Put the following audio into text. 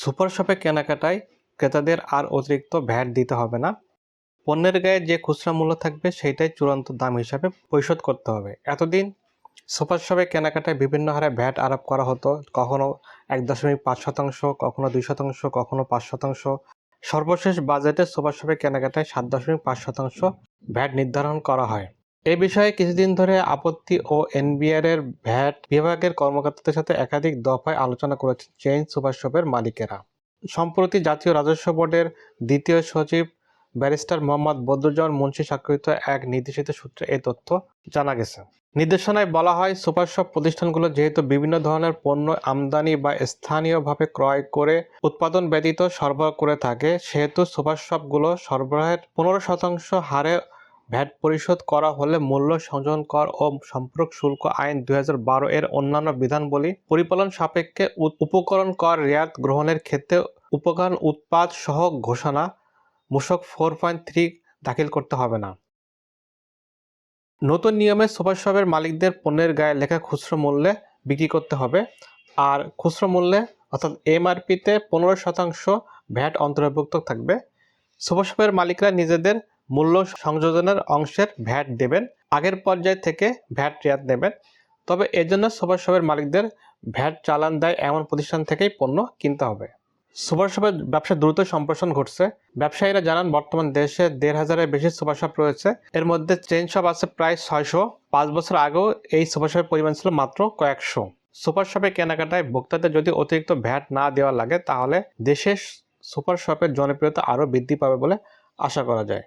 Super শপে কেনাকাটায় ক্রেতাদের আর অতিরিক্ত ভ্যাট দিতে হবে না। পণ্যের গায়ে যে খুচরা মূল্য থাকবে সেইটাই চূড়ান্ত দাম হিসাবে পরিশোধ করতে হবে। এতদিন সুপার শপে কেনাকাটায় বিভিন্ন হারে ভ্যাট আরোপ করা হতো। কখনো এক দশমিক পাঁচ শতাংশ, কখনো দুই শতাংশ, কখনো পাঁচ শতাংশ। সর্বশেষ বাজেটে সুপার শপে কেনাকাটায় সাত দশমিক পাঁচ শতাংশ ভ্যাট নির্ধারণ করা হয়। এ বিষয়ে কিছুদিন ধরে আপত্তি ও এনবিআর এর ভ্যাট বিভাগের কর্মকর্তাদের সাথে একাধিক দফায় আলোচনা করেছেন চেইন সুপার শপের মালিকেরা। সম্প্রতি জাতীয় রাজস্ব বোর্ডের দ্বিতীয় সচিব ব্যারিস্টার মোহাম্মদ বদরুজ্জামান মুন্সি স্বাক্ষরিত এক নির্দেশিত সূত্রে এই তথ্য জানা গেছে। নির্দেশনায় বলা হয় সুপার শপ প্রতিষ্ঠানগুলো যেহেতু বিভিন্ন ধরনের পণ্য আমদানি বা স্থানীয়ভাবে ক্রয় করে উৎপাদন ব্যতীত সরবরাহ করে থাকে, সেহেতু সুপার শপগুলো সরবরাহের পনেরো শতাংশ হারে ভ্যাট পরিশোধ করা হলে মূল্য সংযোজন কর ও সম্পর্ক শুল্ক আইন দু হাজার বারো এর অন্যান্য বিধানবলী পরিপালন সাপেক্ষে উপকরণ কর রেয়াত গ্রহণের ক্ষেত্রে উপকরণ উৎপাদ সহ ঘোষণা মূসক ফোর পয়েন্ট থ্রি দাখিল করতে হবে না। নতুন নিয়মে সুপার মালিকদের পণ্যের গায়ে লেখা খুচরো মূল্যে বিক্রি করতে হবে। আর খুচরো মূল্যে অর্থাৎ এমআরপিতে পনেরো শতাংশ ভ্যাট অন্তর্ভুক্ত থাকবে। সুপার শপের মালিকরা নিজেদের মূল্য সংযোজনের অংশের ভ্যাট দেবেন, আগের পর্যায় থেকে ভ্যাট রেয়াত নেবেন। তবে এজন্য সুপার শপের মালিকদের ভ্যাট চালান দেয় এমন প্রতিষ্ঠান থেকেই পণ্য কিনতে হবে। সুপার শপের ব্যবসা দ্রুত সম্প্রসারণ ঘটছে। ব্যবসায়ীরা জানান, বর্তমান দেশে দেড় হাজারের বেশি সুপার শপ রয়েছে। এর মধ্যে চেন শপ আছে প্রায় ছয়শো। পাঁচ বছর আগেও এই সুপার শপের পরিমাণ ছিল মাত্র কয়েকশো। সুপার শপে কেনাকাটায় ভোক্তাদের যদি অতিরিক্ত ভ্যাট না দেওয়া লাগে, তাহলে দেশের সুপার শপের জনপ্রিয়তা আরও বৃদ্ধি পাবে বলে আশা করা যায়।